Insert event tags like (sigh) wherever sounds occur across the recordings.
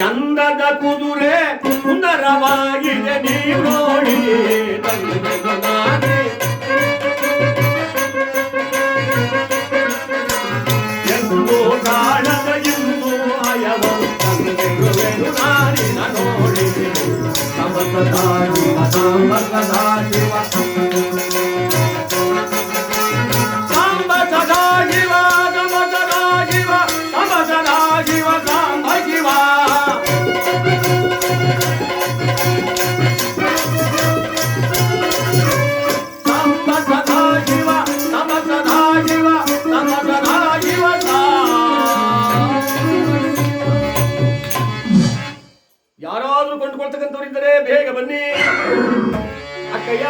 ಚಂದದ ಕುದುರೆ ಸುಂದರವಾಗಿದೆ ನೀವು ನೋಡಿ ತಂದೆಗೆ ನಾನೇ. ಎಂದು ಕಾಣದ ಇಂದು ಅಯವರು ತಂದೆಗುವೆನು ನಾನಿನ ನೋಡಿ ಸಮತದ ಶಿವ ಬೇಗ ಬನ್ನಿ. ಅಕ್ಕಯ್ಯ,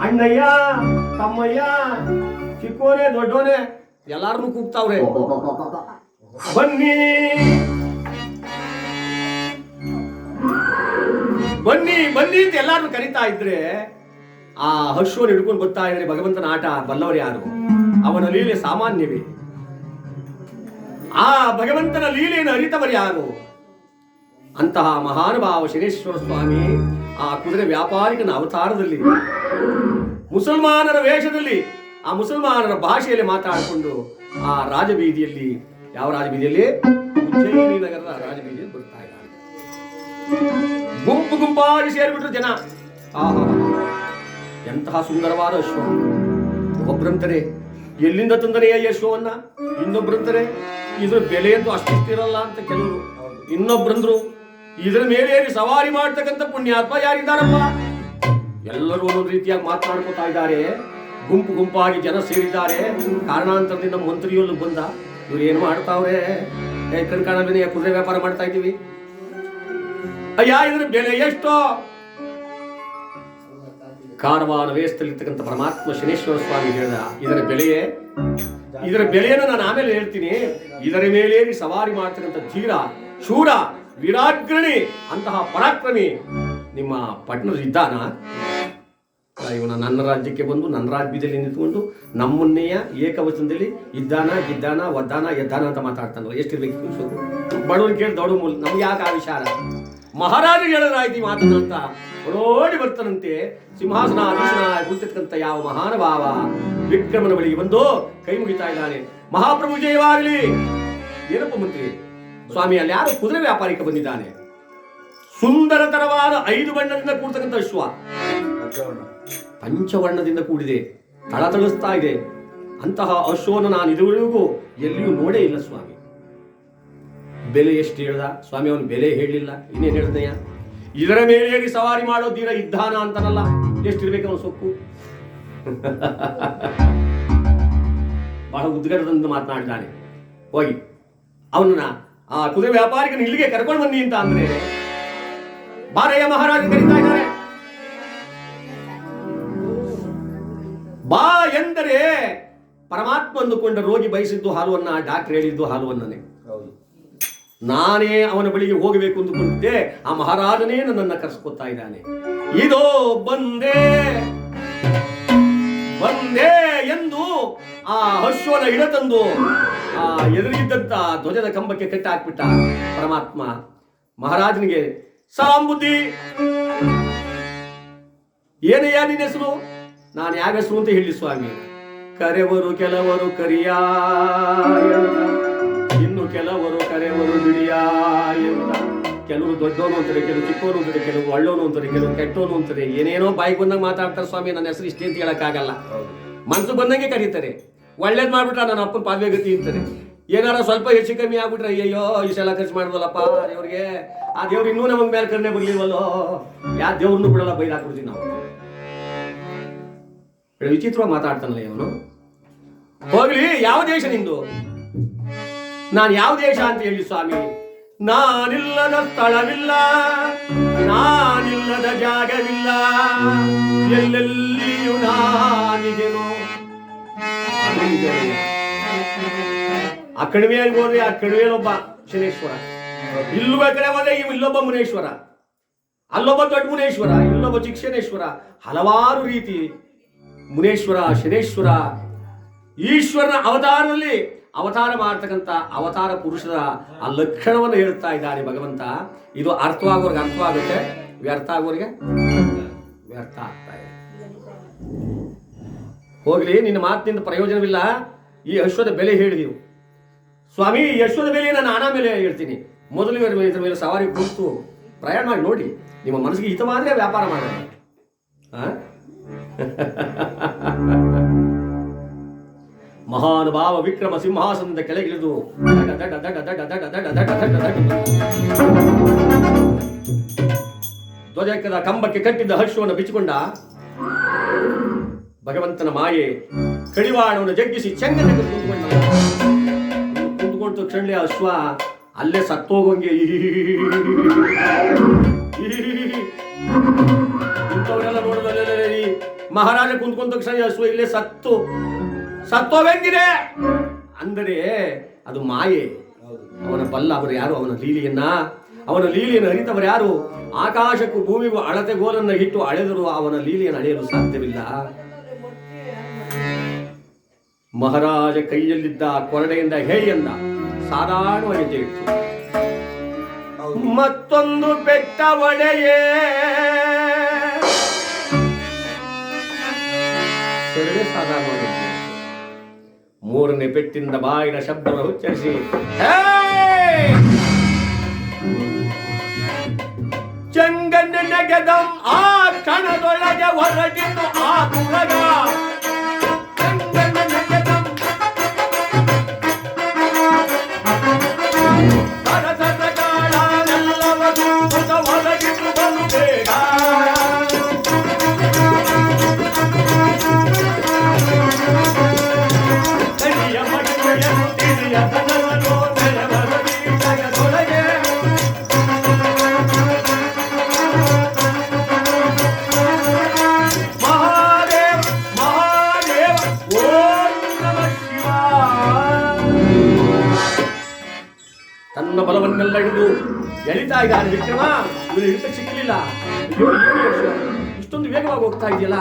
ಅಣ್ಣಯ್ಯ, ತಮ್ಮಯ್ಯ ಚಿಕ್ಕೋನೆ ದೊಡ್ಡೋನೆ ಎಲ್ಲಾರನು ಕೂಗ್ತಾವ್ರೆ. ಬನ್ನಿ. ಬನ್ನಿ ಬನ್ನಿ ಅಂತ ಎಲ್ಲಾರು ಕರಿತಾ ಇದ್ರೆ, ಆ ಹರ್ಷವನ್ನು ಹಿಡ್ಕೊಂಡು ಬರ್ತಾ ಇದ್ರೆ ಭಗವಂತನ ಆಟ, ಬಲ್ಲವರು ಯಾರು? ಅವನ ಲೀಲೆ ಸಾಮಾನ್ಯವೇ. ಆ ಭಗವಂತನ ಲೀಲೆಯನ್ನು ಅರಿತವರು ಯಾರು? ಅಂತಹ ಮಹಾನುಭಾವ ಶನೇಶ್ವರ ಸ್ವಾಮಿ ಆ ಕುದುರೆ ವ್ಯಾಪಾರಿಕನ ಅವತಾರದಲ್ಲಿ, ಮುಸಲ್ಮಾನರ ವೇಷದಲ್ಲಿ ಆ ಮುಸಲ್ಮಾನರ ಭಾಷೆಯಲ್ಲಿ ಮಾತಾಡಿಕೊಂಡು ಆ ರಾಜಬೀದಿಯಲ್ಲಿ, ಯಾವ ರಾಜಬೀದಿಯಲ್ಲಿ? ಉಜ್ಜಯಿನಿ ನಗರದ ರಾಜಬೀದಿಯಲ್ಲಿ ಬರ್ತಾ ಇದ್ದಾರೆ. ಗುಂಪು ಗುಂಪಾಗಿ ಸೇರಿಬಿಟ್ರು ಜನ. ಆಹಾ, ಎಂತಹ ಸುಂದರವಾದ ಅಶ್ವ. ಒಬ್ಬರಂತಾರೆ, ಎಲ್ಲಿಂದ ತಂದರೆ ಈ ಅಶ್ವವನ್ನ? ಇನ್ನೊಬ್ರಂತಾರೆ ಇದ್ರ ಬೆಲೆಯಂತೂ ಅಷ್ಟಿಷ್ಟಿರಲ್ಲ ಅಂತ ಕೆಲವರು. ಇನ್ನೊಬ್ರಂದ್ರು ಇದ್ರ ಮೇಲೆ ಸವಾರಿ ಮಾಡ್ತಕ್ಕಂಥ ಪುಣ್ಯಾತ್ಮ ಯಾರಿದ್ದಾರಪ್ಪ? ಎಲ್ಲರೂ ಒಂದೊಂದು ರೀತಿಯಾಗಿ ಮಾತನಾಡ್ಕೊತಾ ಇದ್ದಾರೆ. ಗುಂಪು ಗುಂಪಾಗಿ ಜನ ಸೇರಿದ್ದಾರೆ. ಕಾರಣಾಂತರದಿಂದ ಮಂತ್ರಿಯೊಲ್ಲು ಬಂದ. ಇವ್ರು ಏನು ಮಾಡ್ತಾವ್ರೆ? ಏ, ಕಣ್ ಕಾಣಬೇನೆ ಕುದುರೆ ವ್ಯಾಪಾರ ಮಾಡ್ತಾ ಇದ್ದೀವಿ. ಅಯ್ಯ, ಇದ್ರ ಬೆಲೆ ಎಷ್ಟೋ? ಕಾರವಾರ ವೇಷದಲ್ಲಿರ್ತಕ್ಕಂಥ ಪರಮಾತ್ಮ ಶನೇಶ್ವರ ಸ್ವಾಮಿ ಹೇಳಿದ, ಇದರ ಬೆಲೆಯೇ? ಇದರ ಬೆಲೆಯನ್ನು ನಾನು ಆಮೇಲೆ ಹೇಳ್ತೀನಿ. ಇದರ ಮೇಲೇರಿ ಸವಾರಿ ಮಾಡ್ತಕ್ಕಂಥ ಧೀರ, ಶೂರ ವೀರಾಗ್ರಣಿ ಅಂತಹ ಪರಾಕ್ರಮಿ ನಿಮ್ಮ ಪಟ್ಟಣದಲ್ಲಿ ಇದ್ದಾನ? ಇವನ ನನ್ನ ರಾಜ್ಯಕ್ಕೆ ಬಂದು ನನ್ನ ರಾಜ್ಯದಲ್ಲಿ ನಿಂತ್ಕೊಂಡು ನಮ್ಮನ್ನೆಯ ಏಕವಚನದಲ್ಲಿ ಇದ್ದಾನ, ಗಿದ್ದಾನ ಒದ್ದಾನ ಎದ್ದಾನ ಅಂತ ಮಾತಾಡ್ತಾನಲ್ಲ ಎಷ್ಟಿರ್ಬೇಕು ಬಡವನ್ ಕೇಳಿ ದೊಡ್ಡ ಮೂಲ ನಮ್ಗೆ ಯಾಕೆ ಆ ವಿಚಾರ? ಮಹಾರಾಜ ಹೇಳಲಾಯ್ತು ಮಾತನ್ನ ಅಂತ ಓಡೋಡಿ ಬರ್ತಾನಂತೆ. ಸಿಂಹಾಸನ ಅಧೀಶನ ಕೂತಿರ್ತಕ್ಕಂಥ ಯಾವ ಮಹಾನುಭಾವ ವಿಕ್ರಮನ ಬಳಿಗೆ ಬಂದು ಕೈ ಮುಗಿತಾ ಇದ್ದಾನೆ. ಮಹಾಪ್ರಭು ಜಯವಾಗಲಿ. ಏನಪ್ಪ ಮಂತ್ರಿ? ಸ್ವಾಮಿ ಅಲ್ಲಿ ಯಾರು ಕುದುರೆ ವ್ಯಾಪಾರಿಕ ಬಂದಿದ್ದಾನೆ? ಸುಂದರತರವಾದ ಐದು ಬಣ್ಣದಿಂದ ಕೂಡ್ತಕ್ಕಂಥ ಅಶ್ವ ಪಂಚವರ್ಣದಿಂದ ಕೂಡಿದೆ ತಳತಳಿಸ್ತಾ ಇದೆ. ಅಂತಹ ಅಶ್ವವನ್ನು ನಾನು ಇದುವರೆಗೂ ಎಲ್ಲಿಯೂ ನೋಡೇ ಇಲ್ಲ ಸ್ವಾಮಿ. ಬೆಲೆ ಎಷ್ಟು ಹೇಳ್ದ? ಸ್ವಾಮಿ, ಅವನು ಬೆಲೆ ಹೇಳಲಿಲ್ಲ ಇನ್ನೇನು ಹೇಳ್ದಯ್ಯ? ಇದರ ಮೇಲೆ ಸವಾರಿ ಮಾಡೋ ದೀರ ಇದ್ದಾನ ಅಂತಾನಲ್ಲ. ಎಷ್ಟಿರ್ಬೇಕು ಅವನು ಸೊಕ್ಕು? ಬಹಳ ಉದ್ಗಡದಿಂದ ಮಾತನಾಡಿದ್ದಾನೆ. ಹೋಗಿ, ಅವನನ್ನ ಆ ಕುದುರೆ ವ್ಯಾಪಾರಿಕನ ಇಲ್ಲಿಗೆ ಕರ್ಕೊಂಡು ಬನ್ನಿ ಅಂತ ಅಂದ್ರೆ ಬಾರಯ್ಯ ಮಹಾರಾಜ ಕರೀತಾ ಇದ್ದಾರೆ. ಬಾ ಎಂದರೆ ಪರಮಾತ್ಮ ಅಂದುಕೊಂಡ ರೋಗಿ ಬಯಸಿದ್ದು ಹಾಲುವನ್ನ ಡಾಕ್ಟರ್ ಹೇಳಿದ್ದು ಹಾಲುವನ್ನೇ ನಾನೇ ಅವನ ಬಳಿಗೆ ಹೋಗಬೇಕು ಅಂದುಕೊಂಡಿದ್ದೆ ಆ ಮಹಾರಾಜನೇ ನನ್ನನ್ನು ಕರೆಸ್ಕೊತಾ ಇದ್ದಾನೆ. ಇದೋ ಬಂದೆ ಬಂದೆ ಎಂದು ಆ ಹರ್ಷವನ ಇಡ ತಂದು ಆ ಎದುರಿದ್ದಂತ ಧ್ವಜದ ಕಂಬಕ್ಕೆ ಕಟ್ಟಾಕ್ಬಿಟ್ಟ ಪರಮಾತ್ಮ. ಮಹಾರಾಜನಿಗೆ ಸಾಂಬುದ್ಧಿ ಏನಯ್ಯ ನಿನ್ನ ಹೆಸರು? ನಾನು ಯಾವ ಹೆಸರು ಅಂತ ಹೇಳಿ ಸ್ವಾಮಿ. ಕರೆವರು ಕೆಲವರು ಕರಿಯ ಇನ್ನು ಕೆಲವರು ಕರೆವರು ಬಿಡಿಯ ಕೆಲವರು ದೊಡ್ಡವನು ಅಂತಾರೆ ಕೆಲವು ಚಿಕ್ಕವನು ಅಂತಾರೆ ಕೆಲವು ಒಳ್ಳೋನು ಅಂತಾರೆ ಕೆಲವು ಕೆಟ್ಟೋನು ಅಂತಾರೆ. ಏನೇನೋ ಬಾಯಿಗೆ ಬಂದಾಗ ಮಾತಾಡ್ತಾರೆ ಸ್ವಾಮಿ, ನನ್ನ ಹೆಸರು ಇಷ್ಟೇ ಅಂತ ಹೇಳಕ್ಕಾಗಲ್ಲ. ಮನ್ಸು ಬಂದಂಗೆ ಕರೀತಾರೆ. ಒಳ್ಳೇದ್ ಮಾಡ್ಬಿಟ್ರ ನನ್ನ ಅಪ್ಪನ ಪಾದ್ವೆ ಗತಿ ಅಂತಾರೆ. ಏನಾರ ಸ್ವಲ್ಪ ಹೆಚ್ಚು ಕಮ್ಮಿ ಆಗ್ಬಿಟ್ರೆ, ಅಯ್ಯಯ್ಯೋ, ಇಷ್ಟೆಲ್ಲ ಖರ್ಚು ಮಾಡಿದ್ವಲ್ಲಪ್ಪ ದೇವ್ರಿಗೆ. ಆ ದೇವ್ರು ಇನ್ನೂ ನಮಗೆ ಮೇಲೆ ಕರ್ನೆ ಬರ್ಲಿಲ್ವಲ್ಲೋ? ಯಾವ ದೇವ್ರನ್ನು ಬಿಡಲ್ಲ ಬೈದು ಹಾಕ್ಬಿಡ್ತೀವಿ ನಾವು. ವಿಚಿತ್ರ ವಿಚಿತ್ರವಾಗಿ ಮಾತಾಡ್ತಾನಲ್ಲ ಇವನು. ಹೋಗ್ಲಿ, ಯಾವ ದೇಶ ನಿಂದು? ನಾನು ಯಾವ ದೇಶ ಅಂತ ಹೇಳಿ ಸ್ವಾಮಿ. ನಾನಿಲ್ಲದ ಸ್ಥಳವಿಲ್ಲ, ನಾನಿಲ್ಲದ ಜಾಗವಿಲ್ಲ. ಎಲ್ಲೆಲ್ಲಿಯೂ ನಾನಿಗೆನು ಆ ಕಣಿವೆಯಲ್ಲಿ ಹೋದ್ರೆ ಆ ಕಣಿವೆಯಲ್ಲೊಬ್ಬ ಶನೇಶ್ವರ. ಇಲ್ಲೊಬ್ಬ ಕಡೆ ಹೋದ್ರೆ ಇವ್ ಇಲ್ಲೊಬ್ಬ ಮುನೇಶ್ವರ. ಅಲ್ಲೊಬ್ಬ ದೊಡ್ಡ ಮುನೇಶ್ವರ, ಇಲ್ಲೊಬ್ಬ ಚಿಕ್ಷನೇಶ್ವರ ಹಲವಾರು ರೀತಿ ಮುನೇಶ್ವರ, ಶನೇಶ್ವರ. ಈಶ್ವರನ ಅವತಾರದಲ್ಲಿ ಅವತಾರ ಮಾಡ್ತಕ್ಕಂಥ ಅವತಾರ ಪುರುಷರ ಆ ಲಕ್ಷಣವನ್ನು ಹೇಳ್ತಾ ಇದ್ದಾರೆ ಭಗವಂತ. ಇದು ಅರ್ಥವಾಗೋರ್ಗೆ ಅರ್ಥವಾಗುತ್ತೆ. ವ್ಯರ್ಥ ಆಗೋರಿಗೆ ವ್ಯರ್ಥ ಆಗ್ತಾ ಇದೆ. ಹೋಗಲಿ, ನಿನ್ನ ಮಾತಿನಿಂದ ಪ್ರಯೋಜನವಿಲ್ಲ. ಈ ಅಶ್ವದ ಬೆಲೆ ಹೇಳಿದೆವು ಸ್ವಾಮಿ, ಈ ಅಶ್ವದ ಬೆಲೆ ನಾನು ಆನಾ ಮೇಲೆ ಹೇಳ್ತೀನಿ. ಮೊದಲು ಇದ್ರ ಮೇಲೆ ಸವಾರಿ ಕೂತು ಪ್ರಯಾಣ ಮಾಡಿ ನೋಡಿ. ನಿಮ್ಮ ಮನಸ್ಸಿಗೆ ಹಿತವಾದರೆ ವ್ಯಾಪಾರ ಮಾಡ (laughs) ಮಹಾನುಭಾವ ವಿಕ್ರಮ ಸಿಂಹಾಸನದ ಕೆಳಗಿಳಿದು ಧ್ವಜಕ್ಕದ ಕಂಬಕ್ಕೆ ಕಟ್ಟಿದ್ದ ಹರ್ಷವನ್ನು ಬಿಚ್ಚಿಕೊಂಡ ಭಗವಂತನ ಮಾಯೆ ಕಡಿವಾಣವನ್ನು ಜಗ್ಗಿಸಿ ಚೆಂಗನ್ನ ಕುಂತ್ಕೊಂಡ ಕುಂತ್ಕೊಂಡ ತಕ್ಷಣ ಅಶ್ವ ಅಲ್ಲೇ ಸತ್ತೋಗಂಗೆ ಇಂಥವರೆಲ್ಲ ನೋಡಿದ್ರೆ ಮಹಾರಾಜ ಕುಂತ್ಕೊಂಡ ತಕ್ಷಣ ಅಶ್ವ ಇಲ್ಲೇ ಸತ್ತು ಸತ್ತೋಗಂಗಿದೆ ಅಂದರೆ ಅದು ಮಾಯೆ ಅವನ ಬಲ್ಲ ಅವರು ಯಾರು ಅವನ ಲೀಲೆಯನ್ನ ಅವನ ಲೀಲೆಯನ್ನು ಅರಿತವರು ಯಾರು ಆಕಾಶಕ್ಕೂ ಭೂಮಿಗೂ ಅಳತೆ ಗೋಲನ್ನು ಇಟ್ಟು ಅಳೆದರು ಅವನ ಲೀಲೆಯನ್ನು ಅಳೆಯಲು ಸಾಧ್ಯವಿಲ್ಲ ಮಹಾರಾಜ ಕೈಯಲ್ಲಿದ್ದ ಆ ಕೊರಡೆಯಿಂದ ಹೇಯನ್ನ ಸಾಧಾರಣವಾಗಿ ತೆಗೆಯಿತು ಮತ್ತೊಂದು ಬೆಟ್ಟ ಒಡೆಯೇ. ಸಾಧಾರಣವಾಗಿ ಮೂರನೇ ಪೆಟ್ಟಿಂದ ಬಾಯಿನ ಶಬ್ದವನ್ನು ಉಚ್ಚರಿಸಿ ಚಂಗನ ನೆಗೆದ ಆ ಕಣದೊಳಗೆ ಹೊರಟಿತು ಆ ಕುಳಗ ತನ್ನ ಬಲವನ್ನೆಲ್ಲ ಹಿಡಿದು ಎಳಿತಾ ಇದ್ದಾನೆ ವಿಕ್ರಮ. ಇವನು ಹಿಡಿತ ಸಿಕ್ಕಲಿಲ್ಲ? ಇಷ್ಟೊಂದು ವೇಗವಾಗಿ ಹೋಗ್ತಾ ಇದೆಯಲ್ಲ?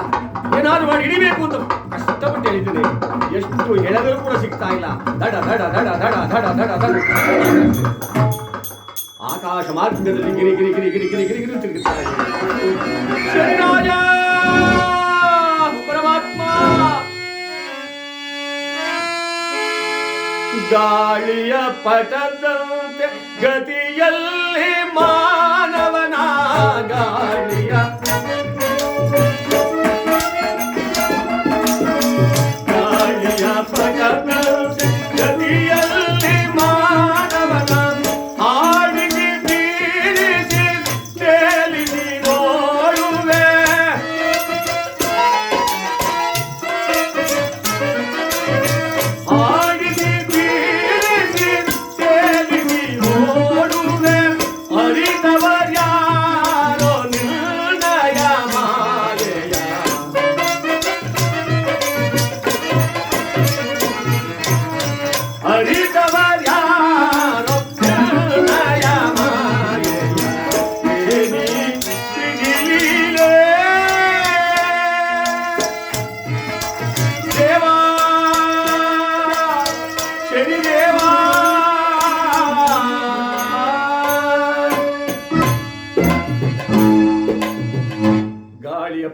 ಏನಾದ್ರು ಮಾಡಿ ಹಿಡಿಬೇಕು ಅಂತ ಕಷ್ಟಪಟ್ಟು ಹೇಳಿದ್ದೇನೆ ಎಷ್ಟು ಎಳೆದರೂ ಕೂಡ ಸಿಗ್ತಾ ಇಲ್ಲ. ದಡ ದಡ ದಡ ದಡ ದಡ ದಡ ದಡ ಆಕಾಶ ಮಾರ್ಗದಲ್ಲಿ ಗಿರಿ ಗಿರಿ ಗಿರಿ ಗಿರಿ ಗಿರಿ ಗಿರಿ ಗಿರಿ ತಿರುಗುತ್ತಾರೆ. ಪರಮಾತ್ಮ! ಗಾಳಿಯ ಪಟದಂತೆ ಗತಿಯಲ್ಲಿ ಮಾನವನ ಗಾಳಿಯ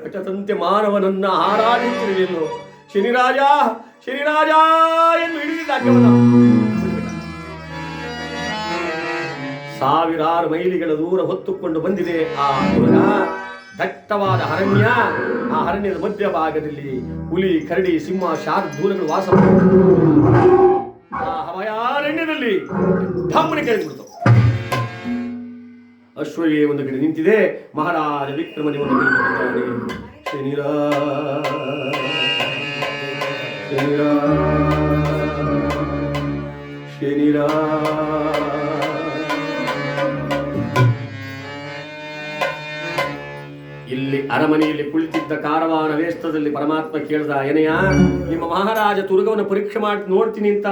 ಪಟದಂತೆ ಮಾನವನನ್ನ ಹಾರಾಡುತ್ತಿರಲಿಲ್ಲ ಶನಿರಾಜ ಶನಿರಾಜ ಎಂದು ಹಿಡಿದಿದ್ದ ಅಗ್ಗವನ್ನು ಬಿಟ್ಬಿಟ್ಟ. ಸಾವಿರಾರು ಮೈಲಿಗಳ ದೂರ ಹೊತ್ತುಕೊಂಡು ಬಂದಿದೆ ಆ ದೂರ ದಟ್ಟವಾದ ಅರಣ್ಯ ಆ ಅರಣ್ಯದ ಮಧ್ಯಭಾಗದಲ್ಲಿ ಹುಲಿ, ಕರಡಿ, ಸಿಂಹ ಶಾರ್ದೂಲಗಳು ವಾಸ. ಆ ಹವಯಾರಣ್ಯದಲ್ಲಿ ಢಮ್ಮನೆ ಕೆಳಗಿಬಿಡ್ತು ಅಶ್ವಯೇ ಒಂದು ಕಡೆ ನಿಂತಿದೆ. ಮಹಾರಾಜ ವಿಕ್ರಮನೆ ಒಂದು ಶನಿರಾ. ಇಲ್ಲಿ ಅರಮನೆಯಲ್ಲಿ ಕುಳಿತಿದ್ದ ಕಾರವಾನ ವೇಸ್ತದಲ್ಲಿ ಪರಮಾತ್ಮ ಕೇಳಿದ ಏನಯ್ಯ ನಿಮ್ಮ ಮಹಾರಾಜ ತುರುಗವನ್ನು ಪರೀಕ್ಷೆ ಮಾಡಿ ನೋಡ್ತೀನಿ ಅಂತ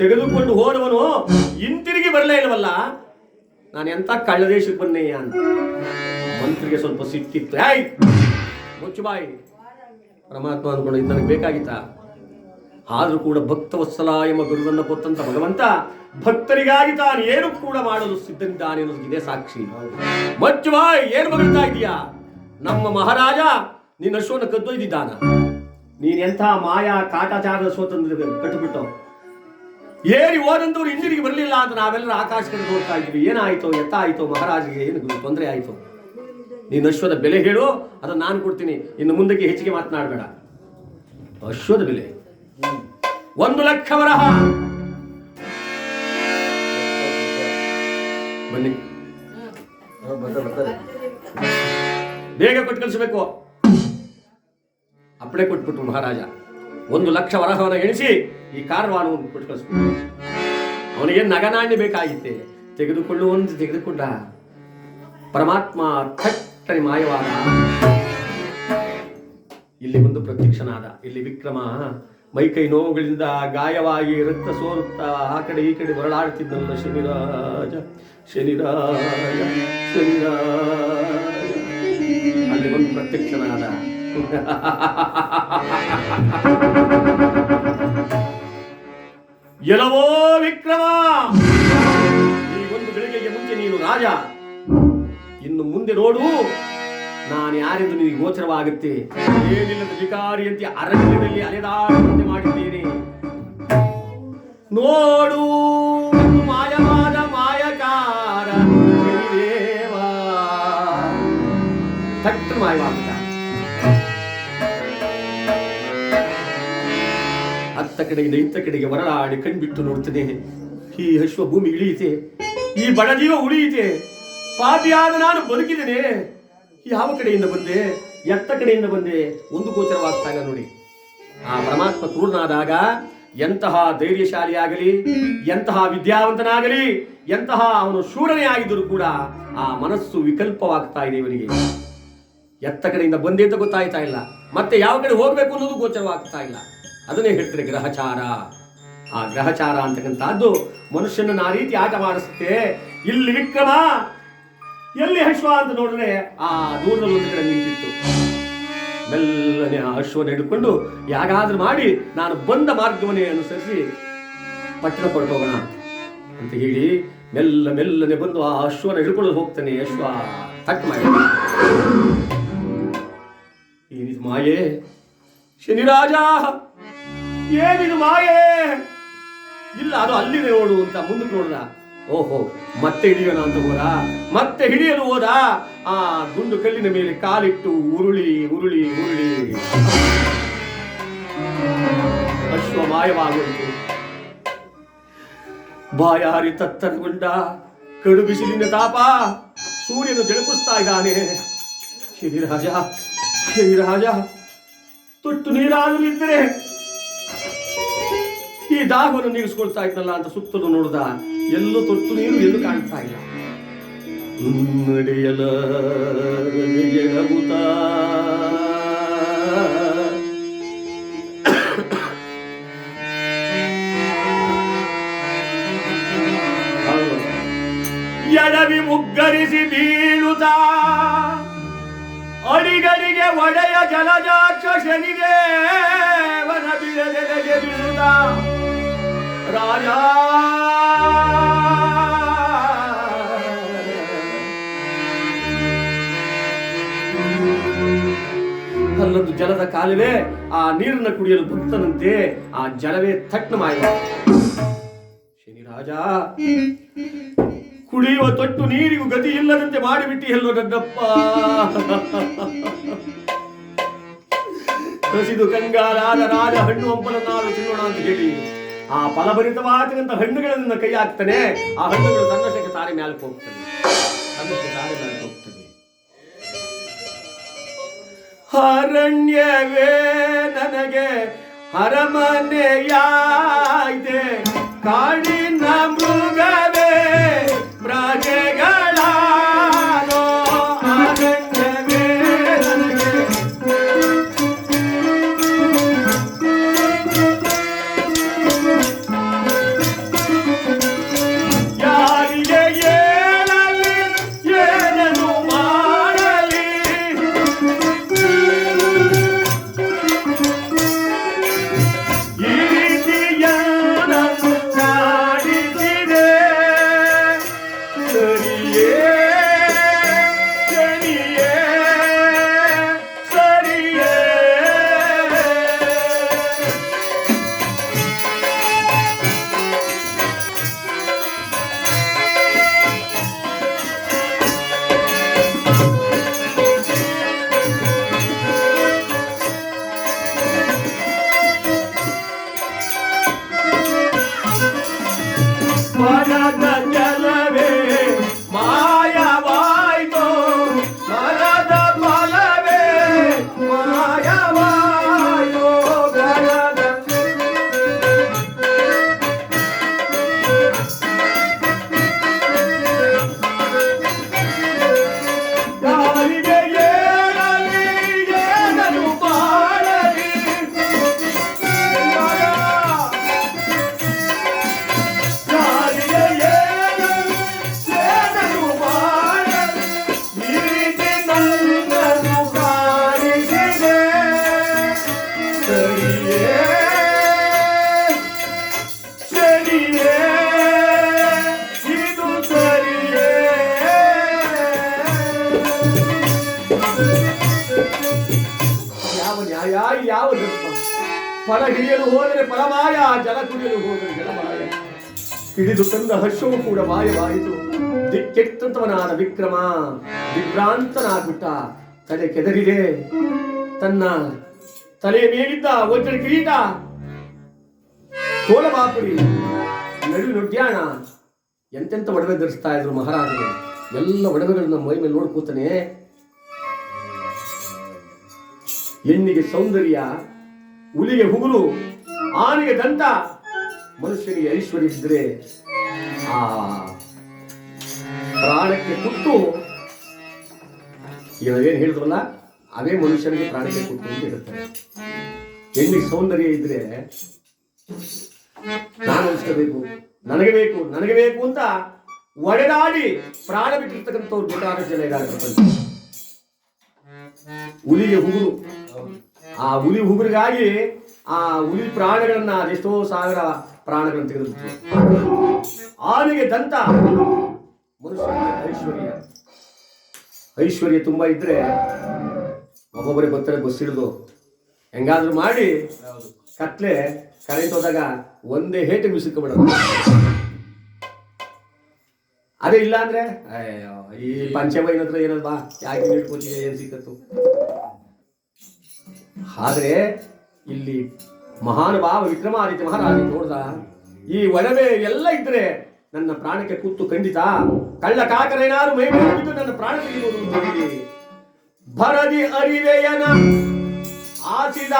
ತೆಗೆದುಕೊಂಡು ಹೋದವನು ಹಿಂತಿರುಗಿ ಬರಲೇ ಇಲ್ಲವಲ್ಲ? ನಾನು ಎಂತ ಕಳ್ಳ ದೇಶಕ್ಕೆ ಅಂತ. ಮಂತ್ರಿಗೆ ಸ್ವಲ್ಪ ಸಿಟ್ಟಿತ್ತು. ಆಯ್ ಮುಚ್ಚು ಬಾಯಿ ಪರಮಾತ್ಮ ಅಂದ್ಕೊಂಡು ನನಗೆ ಬೇಕಾಗಿತ್ತ? ಆದರೂ ಕೂಡ ಭಕ್ತವತ್ಸಲ ಎಂಬ ಗುರುವನ್ನು ಕೊತ್ತಂತ ಭಗವಂತ ಭಕ್ತರಿಗಾಗಿ ತಾನು ಏನು ಕೂಡ ಮಾಡಲು ಸಿದ್ಧನಿದ್ದಾನೆ ಇದೇ ಸಾಕ್ಷಿ. ಮಚ್ಚು ಬಾಯ್ ಏನು ಬಗಳ್ತಾ ಇದೀಯಾ ನಮ್ಮ ಮಹಾರಾಜ ನಿನ್ನ ಅಶ್ವನ ಕದ್ದೊಯ್ದಿದ್ದಾನ ನೀನೆಂಥ ಮಾಯಾ ಕಾಟಾಚಾರದ ಸ್ವತಂತ್ರ ಕಟ್ಟುಬಿಟ್ಟು ಏರಿ ಹೋದಂಥವ್ರು ಹಿಂದಿರುಗಿ ಬರಲಿಲ್ಲ ಅಂತ ನಾವೆಲ್ಲರೂ ಆಕಾಶ ಕಡೆ ನೋಡ್ತಾ ಇದ್ವಿ ಏನಾಯ್ತು ಎತ್ತ ಆಯ್ತು ಮಹಾರಾಜಿಗೆ ಏನು ತೊಂದರೆ ಆಯಿತು? ನೀನು ಅಶ್ವದ ಬೆಲೆ ಹೇಳು, ಅದನ್ನು ನಾನು ಕೊಡ್ತೀನಿ. ಇನ್ನು ಮುಂದಕ್ಕೆ ಹೆಚ್ಚಿಗೆ ಮಾತನಾಡಬೇಡ. ಅಶ್ವದ ಬೆಲೆ. ಒಂದು ಲಕ್ಷ ವರಹ ಬನ್ನಿ. ಬೇಗ ಕೊಟ್ಟು ಕಳಿಸ್ಬೇಕು. ಅಪ್ಪಳೆ ಕೊಟ್ಬಿಟ್ಟು ಮಹಾರಾಜ. ಒಂದು ಲಕ್ಷ ವರಹವನ್ನು ಎಣಿಸಿ ಈ ಕಾರವಾರವನ್ನು ಕೊಟ್ಟು ಕಳಿಸ್ಬೇಕು ಅವನಿಗೆ ನಗನಾಣ್ಯ ಬೇಕಾಗಿತ್ತೆ. ತೆಗೆದುಕೊಳ್ಳುವಂತೆ ತೆಗೆದುಕೊಂಡ. ಪರಮಾತ್ಮ ಥಟ್ಟನೆ ಮಾಯವಾದ. ಇಲ್ಲಿ ಒಂದು ಪ್ರತ್ಯಕ್ಷನಾದ. ಇಲ್ಲಿ ವಿಕ್ರಮ ಮೈಕೈ ನೋವುಗಳಿಂದ ಗಾಯವಾಗಿ ರಕ್ತ ಸೋರುತ್ತಾ ಆ ಕಡೆ ಈ ಕಡೆ ಹೊರಳಾಡ್ತಿದ್ದಲ್ಲ ಶನಿರಾಜ. ಶನಿರಾಜ ಶನಿರಾಜ. ಅಲ್ಲಿ ಒಂದು ಪ್ರತ್ಯಕ್ಷನಾದ. (laughs) ಎಲವೋ ವಿಕ್ರಮ! ಈ ಒಂದು ಗಳಿಗೆಗೆ ಮುಂಚೆ ನೀನು ರಾಜ. ಇನ್ನು ಮುಂದೆ ನೋಡು, ನಾನು ಯಾರೆಂದು ನಿನಗೆ ಗೋಚರವಾಗುತ್ತೆ? ಏನಿಲ್ಲದ ವಿಕಾರಿಯಂತೆ ಅರಣ್ಯದಲ್ಲಿ ಅಲೆದಾಡುವಂತೆ ಮಾಡಿದ್ದೇನೆ. ನೋಡು, ಮಾಯವಾದ ಮಾಯಕಾರ ತಟ್ಟು ಕಡೆಯಿಂದ ಇತ್ತ ಕಡೆಗೆ ಹೊರಳಾಡಿ ಕಣ್ಬಿಟ್ಟು ನೋಡ್ತದೆ. ಈ ಅಶ್ವ ಭೂಮಿ ಇಳಿಯಿತೆ, ಈ ಬಡಜೀವ ಉಳಿಯಿತೆ, ಪಾಪಿಯಾದ ನಾನು ಬದುಕಿದ್ದೇನೆ. ಯಾವ ಕಡೆಯಿಂದ ಬಂದೆ? ಎತ್ತ ಕಡೆಯಿಂದ ಬಂದೆ? ಒಂದು ಗೋಚರವಾಗ್ತಾ ಇಲ್ಲ ನೋಡಿ. ಆ ಪರಮಾತ್ಮ ಕ್ರೂರನಾದಾಗ ಎಂತಹ ಧೈರ್ಯಶಾಲಿಯಾಗಲಿ, ಎಂತಹ ವಿದ್ಯಾವಂತನಾಗಲಿ, ಎಂತಹ ಅವನು ಶೂರನೇ ಆಗಿದ್ದರೂ ಕೂಡ ಆ ಮನಸ್ಸು ವಿಕಲ್ಪವಾಗ್ತಾ ಇದೆ ಇವನಿಗೆ. ಎತ್ತ ಕಡೆಯಿಂದ ಬಂದೆ ಅಂತ ಗೊತ್ತಾಯ್ತಾ ಇಲ್ಲ. ಮತ್ತೆ ಯಾವ ಕಡೆ ಹೋಗಬೇಕು ಅನ್ನೋದು ಗೋಚರವಾಗ್ತಾ ಇಲ್ಲ. ಅದನ್ನೇ ಹೇಳ್ತಾರೆ ಗ್ರಹಚಾರ. ಆ ಗ್ರಹಚಾರ ಅಂತಕ್ಕಂಥದ್ದು ಮನುಷ್ಯನನ್ನು ಆ ರೀತಿ ಆಟ ಮಾಡಿಸುತ್ತೆ. ಇಲ್ಲಿ ವಿಕ್ರಮ, ಎಲ್ಲಿ ಅಶ್ವ ಅಂತ ನೋಡಿದ್ರೆ ಆ ದೂರದಲ್ಲಿ ಒಂದು ಕಡೆ ನಿಂತಿತ್ತು. ಮೆಲ್ಲನೆ ಆ ಅಶ್ವನ ಹಿಡ್ಕೊಂಡು ಯಾಗಾದ್ರೂ ಮಾಡಿ ನಾನು ಬಂದ ಮಾರ್ಗವನ್ನೇ ಅನುಸರಿಸಿ ಪಟ್ಟಣ ಹೊರಟೋಗೋಣ ಅಂತ ಹೇಳಿ ಮೆಲ್ಲ ಮೆಲ್ಲನೆ ಬಂದು ಆ ಅಶ್ವನ ಹಿಡ್ಕೊಂಡು ಹೋಗ್ತಾನೆ ಅಶ್ವ ತಟ್ ಮಾಡಿ. ಮಾಯೆ? ಶನಿರಾಜ ಏನಿದು ಮಾಯೆ? ಇಲ್ಲ, ಅದು ಅಲ್ಲಿದೆ ನೋಡು ಅಂತ ಮುಂದಕ್ಕೆ ನೋಡ್ದ ಓಹೋ, ಮತ್ತೆ ಹಿಡಿಯೋಣ ಅಂತ ಹೋದ? ಮತ್ತೆ ಹಿಡಿಯಲು ಹೋದ? ಆ, ಗುಂಡು ಕಲ್ಲಿನ ಮೇಲೆ ಕಾಲಿಟ್ಟು ಉರುಳಿ ಉರುಳಿ ಉರುಳಿ. ಅಶ್ವ ಮಾಯವಾಗೋಯ್ತು ಬಾಯಾರಿ ತತ್ತರಗೊಂಡ ಕಡು ಬಿಸಿಲಿನ ತಾಪ, ಸೂರ್ಯನು ಜಳಪಿಸ್ತಾ ಇದ್ದಾನೆ. ಶ್ರೀರಾಜ ಶ್ರೀರಾಜ ತುಟ್ಟು ಇದ್ದರೆ ಈ ದಾಹವನ್ನು ನೀಗಿಸ್ಕೊಳ್ತಾ ಇದ್ನಲ್ಲ ಅಂತ ಸುತ್ತಲೂ ನೋಡ್ದ, ಎಲ್ಲೂ ತೊಟ್ಟು ನೀರು ಎಲ್ಲೂ ಕಾಣ್ತಾ ಇಲ್ಲ. ನಡೆಯಲ ಎಡವಿ ಮುಗ್ಗರಿಸಿ ಬೀಳುತ್ತ ಅಡಿಗಡಿಗೆ ಒಡೆಯ ಜಲಜಾಕ್ಷ ಶನಿದೇವನ ಬಿಡದೆಗೆ ಬೀಳುತ್ತ. ರಾಜ! ಜಲದ ಕಾಲುವೆ ಆ ನೀರನ್ನು ಕುಡಿಯಲು ಭಕ್ತನಂತೆ ಆ ಜಲವೇ ತಟ್ನ ಮಾಯ ಶನಿರಾಜ ಕುಡಿಯುವ ತೊಟ್ಟು ನೀರಿಗೂ ಗತಿ ಇಲ್ಲದಂತೆ ಮಾಡಿಬಿಟ್ಟಿ ಎಲ್ಲೋ ನನ್ನಪ್ಪ ಕಸಿದು ಕಂಗಾಲಾದ ರಾಜ ಹಣ್ಣು ಹಂಪಲನ್ನಾರು ತಿನ್ನೋಣ ಅಂತ ಹೇಳಿ. ಆ ಫಲಭರಿತವಾದಂತ ಹಣ್ಣುಗಳನ್ನ ಕೈ ಹಾಕ್ತಾನೆ. ಆ ಹಣ್ಣುಗಳು ತನ್ನಷ್ಟಕ್ಕೆ ತಾರಿ ಮ್ಯಾಲಕ್ಕೆ ಹೋಗ್ತದೆ ತನ್ನಷ್ಟಕ್ಕೆ ಹೋಗ್ತವೆ. ಅರಣ್ಯವೇ ನನಗೆ ಅರಮನೆಯಾಯ್ತೆ. ಕಾಡಿನ ಮೃಗವೇ ಹಿಡಿದು ತಂದ ಹರ್ಷವೂ ಕೂಡ ಮಾಯವಾಯಿತು ದಿಕ್ಕೆಟ್ಟಂತವನಾದ ವಿಕ್ರಮ ವಿಭ್ರಾಂತನಾಗ್ಬಿಟ್ಟ ತಲೆ ಕೆದರಿದೆ. ತನ್ನ ತಲೆಯ ಮೇಲಿದ್ದ ವಜ್ರ ಕಿರೀಟ. ಕೋಲಬಾಪುರಿ ನಡು ನೊಡ್ಯಾಣ ಎಂತೆಂತ ಒಡವೆ ಧರಿಸ್ತಾ ಇದ್ರು ಮಹಾರಾಜರು. ಎಲ್ಲ ಒಡವೆಗಳನ್ನ ಮೈ ಮೇಲೆ ನೋಡ್ಕೋತಾನೆ ಹೆಣ್ಣಿಗೆ ಸೌಂದರ್ಯ, ಹುಲಿಗೆ ಹುಗುಲು ಆನೆಗೆ ದಂತ. ಮನುಷ್ಯರಿಗೆ ಐಶ್ವರ್ಯ ಇದ್ರೆ ಆ, ಪ್ರಾಣಕ್ಕೆ ಕುಟ್ಟು ನಾವೇನು ಹೇಳಿದ್ರಲ್ಲ ಅದೇ ಮನುಷ್ಯನಿಗೆ ಪ್ರಾಣಕ್ಕೆ ಕುಟ್ಟು ಅಂತ ಇರುತ್ತದೆ ಎಲ್ಲಿ ಸೌಂದರ್ಯ ಇದ್ರೆ ನಾನು ನನಗೆ ಬೇಕು ನನಗೆ ಬೇಕು ಅಂತ ಒಡೆದಾಡಿ ಪ್ರಾಣ ಬಿಟ್ಟಿರ್ತಕ್ಕಂಥವ್ರು ಬೇಕಾದ ಜನ ಇದ್ದಾರೆ ಹುಲಿಗೆ ಹುಗುರು. ಆ ಹುಲಿ ಹುಗುರಿಗಾಗಿ ಆ ಹುಲಿ ಪ್ರಾಣಗಳನ್ನ ಅದೆಷ್ಟೋ ಸಾವಿರ ಪ್ರಾಣಗಳನ್ನು ತೆಗೆದುಬಿಟ್ರು ಆನೆಗೆ ದಂತ. ಮನುಷ್ಯನಿಗೆ ಐಶ್ವರ್ಯ. ಐಶ್ವರ್ಯ ತುಂಬಾ ಇದ್ರೆ ಒಬ್ಬೊಬ್ಬರೇ ಬರ್ತಾರೆ ಬಸ್ ಹೆಂಗಾದ್ರೂ ಮಾಡಿ ಕತ್ಲೆ ಕರೆಂಟ್ ಹೋದಾಗ ಒಂದೇ ಹೇಟಿಗೆ ಬಿಸಿಕೊಂಡ್ಬಿಡೋದು ಅದೇ ಇಲ್ಲ ಅಂದ್ರೆ ಈ ಪಂಚಮೈನ ಹತ್ರ ಏನದು ಬಾ, ಯಾಕೆ ಇಟ್ಕೊತೀಯ ಏನ್ ಸಿಕ್ಕತ್ತು ಆದ್ರೆ ಇಲ್ಲಿ ಮಹಾನುಭಾವ ವಿಕ್ರಮಾದಿತ್ಯ ಮಹಾರಾಜ ನೋಡ್ದ ಈ ಒಡವೆ ಎಲ್ಲ ಇದ್ರೆ ನನ್ನ ಪ್ರಾಣಕ್ಕೆ ಕೂತು ಖಂಡಿತ. ಕಳ್ಳ ಕಾಕರೇನಾರು ಮೈ ಬಿದ್ದು ನನ್ನ ಪ್ರಾಣ ತೆಗೆಯುವುದು ಭರದಿ ಅರಿವೆಯನ ಆಸಿದ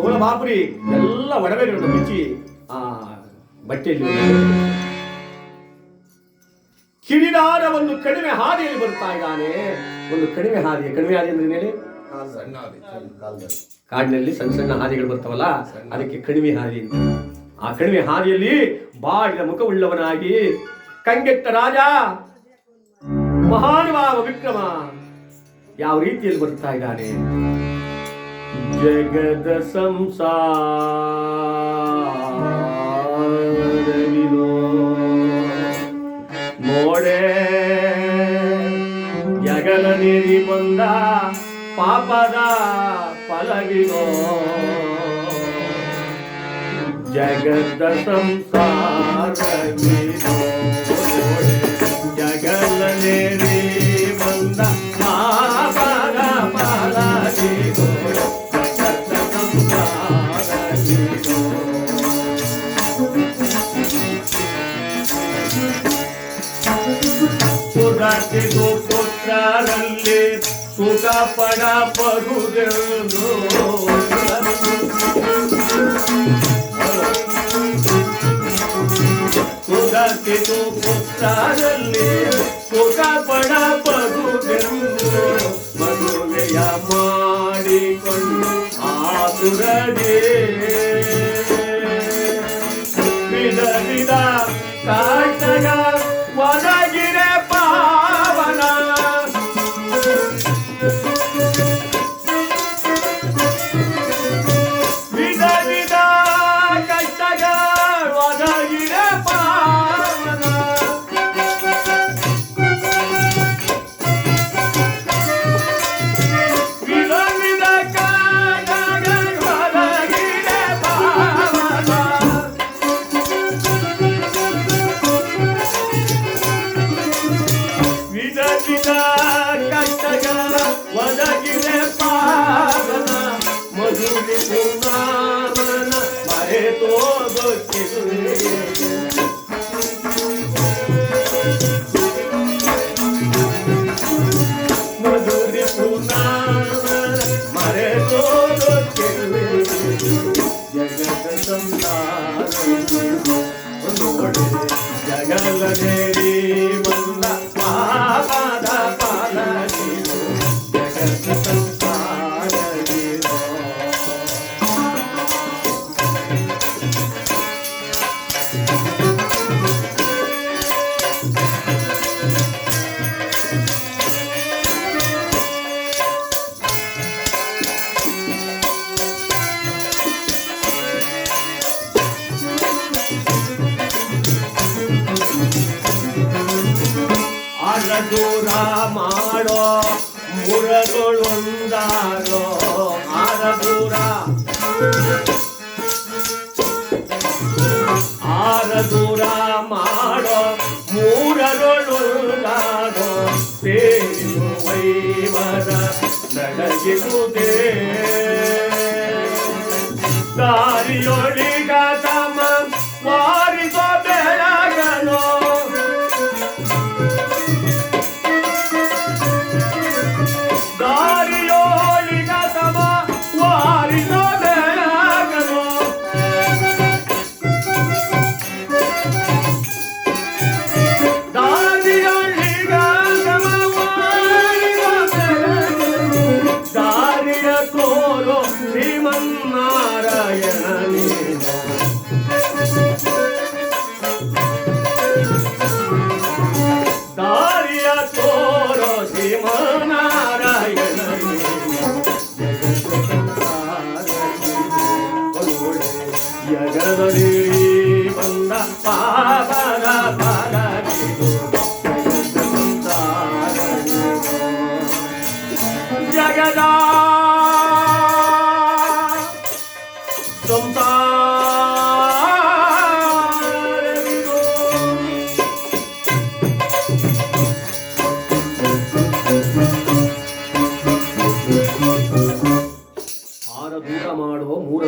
ನುಡ್ಯಾಣ ತೋಳ ಬಾಪುರಿ ಎಲ್ಲ ಒಡವೆಗಳು ಬಿಚ್ಚಿ ಆ ಬಟ್ಟೆಯಲ್ಲಿ ಕಿರಿದಾದ ಒಂದು ಕಡಿಮೆ ಹಾದಿಯಲ್ಲಿ ಬರ್ತಾ ಇದ್ದಾನೆ. ಒಂದು ಕಡಿಮೆ ಹಾದಿ ಕಡಿಮೆ ಹಾದಿ ಅಂದ್ರೆ ಮೇಲೆ ಕಾಡಿನಲ್ಲಿ ಸಣ್ಣ ಸಣ್ಣ ಹಾದಿಗಳು ಬರ್ತಾವಲ್ಲ ಅದಕ್ಕೆ ಕಡಿಮೆ ಹಾದಿ ಅಂತ. ಆ ಕಡಿಮೆ ಹಾದಿಯಲ್ಲಿ ಬಾಳಿದ ಮುಖವುಳ್ಳವನಾಗಿ ಕಂಗೆಟ್ಟ ರಾಜ ಮಹಾನುಭಾವ ವಿಕ್ರಮ ಯಾವ ರೀತಿಯಲ್ಲಿ ಬರ್ತಾ ಇದ್ದಾನೆ? ಜಗದ ಸಂಸಾರವಿದೋ ಮೋಡೆ ಜಗಲ ನೀರಿ ಬಂದ ಪಾಪದ ಫಲವಿದೋ ಜಗದ ಸಂಸಾರವಿದೋ ಪಡ ಪಡುದೆಂದು ಸುಧಾರಿಸಿದು ಪುತ್ರರಲ್ಲಿ ಸುಖ ಪಡ ಪಡುದೆಂದು ಮದುವೆಯ ಮಾಡಿಕೊಂಡು ಆತುರದೇ ವಿಧ ವಿಧ ಕಾಟಗ ಮುರಗಳೊಂದಾರೋ ಆರದೂರ ಆರದೂರ ಮಾಡೋ ಮೂರಗಳೊಂದಾರೋ ಸೇರು ವೈವರ ನಡಗಿರುವುದೇ ದಾರಿಯೊಳಿಗ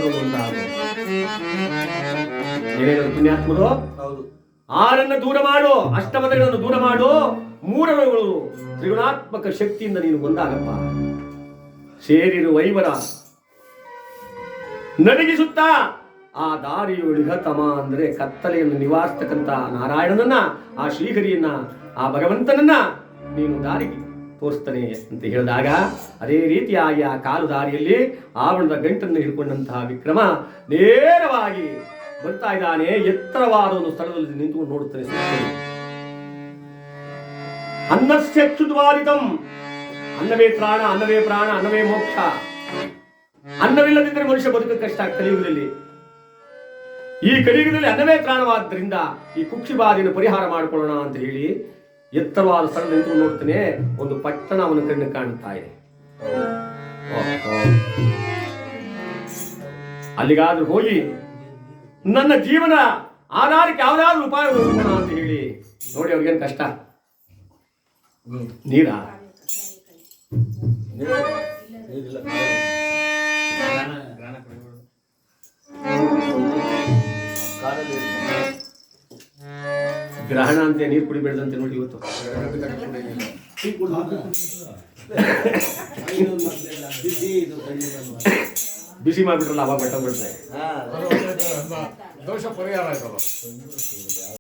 ಒಂದಾಗುವ ಪುಣ್ಯಾತ್ಮರು ಹೌದು. ಆರನ್ನ ದೂರ ಮಾಡು ಅಷ್ಟಮದಗಳನ್ನು ದೂರ ಮಾಡು. ಮೂರರುಗಳು ತ್ರಿಗುಣಾತ್ಮಕ ಶಕ್ತಿಯಿಂದ ನೀನು ಒಂದಾಗಪ್ಪ. ಸೇರಿರು ವೈವರ. ನಡಗಿಸುತ್ತಾ ಆ ದಾರಿಯು ತಮ ಅಂದ್ರೆ ಕತ್ತಲೆಯನ್ನು ನಿವಾರಿಸ್ತಕ್ಕಂಥ ನಾರಾಯಣನನ್ನ ಆ ಶ್ರೀಹರಿಯನ್ನ ಆ ಭಗವಂತನನ್ನ ನೀನು ದಾರಿಗೆ ತೋರಿಸ್ತಾನೆ ಅಂತ ಹೇಳಿದಾಗ ಅದೇ ರೀತಿಯಾಗಿ ಆ ಕಾಲು ದಾರಿಯಲ್ಲಿ ಆವರಣದ ಗಂಟನ್ನು ಹಿಡ್ಕೊಂಡಂತಹ ವಿಕ್ರಮ ನೇರವಾಗಿ ಬರ್ತಾ ಇದ್ದಾನೆ. ಎತ್ತರವಾದ ಒಂದು ಸ್ಥಳದಲ್ಲಿ ನಿಂತುಕೊಂಡು ನೋಡುತ್ತಾನೆ. ಅನ್ನಸ್ಯ ಅನ್ನವೇ ಪ್ರಾಣ ಅನ್ನವೇ ಪ್ರಾಣ, ಅನ್ನವೇ ಮೋಕ್ಷ. ಅನ್ನವಿಲ್ಲದಿದ್ದರೆ ಮನುಷ್ಯ ಬದುಕ ಕಷ್ಟ ಕಲಿಯುಗದಲ್ಲಿ ಈ ಕಲಿಯುಗದಲ್ಲಿ ಅನ್ನವೇ ಪ್ರಾಣವಾದ್ದರಿಂದ ಈ ಕುಕ್ಷಿ ಬಾಧೆಯನ್ನು ಪರಿಹಾರ ಮಾಡಿಕೊಳ್ಳೋಣ ಅಂತ ಹೇಳಿ ಎತ್ತರವಾದ ಸ್ಥಳ ನಿಂತು ನೋಡ್ತಾನೆ, ಒಂದು ಪಟ್ಟಣ ಅವನ ಕಣ್ಣು ಕಾಣ್ತಾ ಇದೆ. ಅಲ್ಲಿಗಾದ್ರೂ ಹೋಗಿ, ನನ್ನ ಜೀವನ, ಆಧಾರಕ್ಕೆ ಯಾವ್ದಾದ್ರು ಉಪಾಯ ಅಂತ ಹೇಳಿ. ನೋಡಿ ಅವ್ರಿಗೇನು ಕಷ್ಟ? ನೀರಾ? ಗ್ರಹಣ ಅಂತ ನೀರು ಕುಡಿಬೇಡ್ದಂತೆ ನೋಡಿ ಇವತ್ತು. ಬಿಸಿ ಮಾಡಿಬಿಟ್ರಲ್ಲ ಅವಾಗ ಬೆಟ್ಟ ಬಿಡ್ತಾರೆ ದೋಷ ಪರಿಹಾರ ಆಯ್ತಲ್ಲ